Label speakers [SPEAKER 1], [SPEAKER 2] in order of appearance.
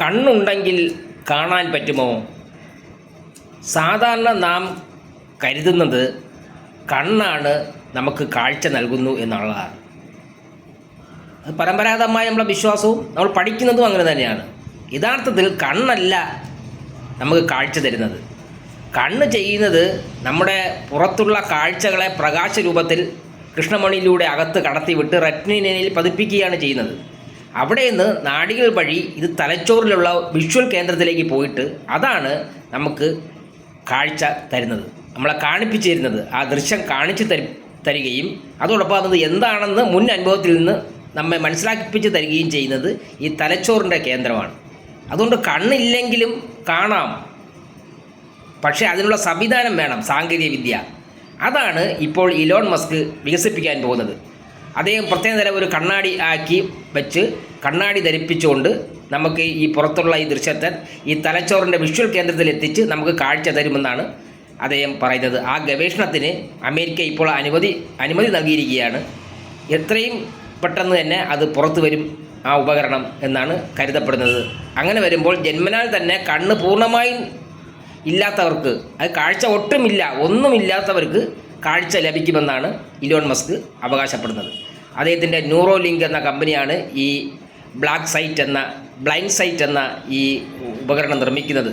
[SPEAKER 1] കണ്ണുണ്ടെങ്കിൽ കാണാൻ പറ്റുമോ? സാധാരണ നാം കരുതുന്നത് കണ്ണാണ് നമുക്ക് കാഴ്ച നൽകുന്നു എന്നുള്ളതാണ് അത് പരമ്പരാഗതമായ നമ്മളെ വിശ്വാസവും നമ്മൾ പഠിക്കുന്നതും അങ്ങനെ തന്നെയാണ്. യഥാർത്ഥത്തിൽ കണ്ണല്ല നമുക്ക് കാഴ്ച തരുന്നത്. കണ്ണ് ചെയ്യുന്നത് നമ്മുടെ പുറത്തുള്ള കാഴ്ചകളെ പ്രകാശ രൂപത്തിൽ കൃഷ്ണമണിയിലൂടെ അകത്ത് കടത്തിവിട്ട് റെറ്റിനയിൽ പതിപ്പിക്കുകയാണ് ചെയ്യുന്നത്. അവിടെ നിന്ന് നാടികൾ വഴി ഇത് തലച്ചോറിലുള്ള വിഷ്വൽ കേന്ദ്രത്തിലേക്ക് പോയിട്ട് അതാണ് നമുക്ക് കാഴ്ച തരുന്നത്. നമ്മളെ കാണിപ്പിച്ചു തരുന്നത്. ആ ദൃശ്യം കാണിച്ചു തരി തരികയും അതോടൊപ്പം അത് എന്താണെന്ന് മുൻ അനുഭവത്തിൽ നിന്ന് നമ്മെ മനസ്സിലാക്കിപ്പിച്ച് തരികയും ചെയ്യുന്നത് ഈ തലച്ചോറിന്റെ കേന്ദ്രമാണ്. അതുകൊണ്ട് കണ്ണില്ലെങ്കിലും കാണാം. പക്ഷേ അതിനുള്ള സംവിധാനം വേണം സാങ്കേതിക വിദ്യ. അതാണ് ഇപ്പോൾ ഇലോൺ മസ്ക് വികസിപ്പിക്കാൻ പോകുന്നത്. അദ്ദേഹം പ്രത്യേക നേരം ഒരു കണ്ണാടി ആക്കി വെച്ച് കണ്ണാടി ധരിപ്പിച്ചുകൊണ്ട് നമുക്ക് ഈ പുറത്തുള്ള ഈ ദൃശ്യത്തെ ഈ തലച്ചോറിന്റെ വിഷ്വൽ കേന്ദ്രത്തിൽ എത്തിച്ച് നമുക്ക് കാഴ്ച തരുമെന്നാണ് അദ്ദേഹം പറയുന്നത്. ആ ഗവേഷണത്തിന് അമേരിക്ക ഇപ്പോൾ അനുമതി അനുമതി നൽകിയിരിക്കുകയാണ്. എത്രയും പെട്ടെന്ന് തന്നെ അത് പുറത്തു വരും ആ ഉപകരണം എന്നാണ് കരുതപ്പെടുന്നത്. അങ്ങനെ വരുമ്പോൾ ജന്മനാൽ തന്നെ കണ്ണ് പൂർണമായും ഇല്ലാത്തവർക്ക് അത് കാഴ്ച ഒട്ടുമില്ല ഒന്നുമില്ലാത്തവർക്ക് കാഴ്ച ലഭിക്കുമെന്നാണ് ഇലോൺ മസ്ക് അവകാശപ്പെടുന്നത്. അദ്ദേഹത്തിന്റെ ന്യൂറോ ലിങ്ക് എന്ന കമ്പനിയാണ് ഈ ബ്ലാക്ക് സൈറ്റ് എന്ന ബ്ലൈൻഡ് സൈറ്റ് എന്ന ഈ ഉപകരണം നിർമ്മിക്കുന്നത്.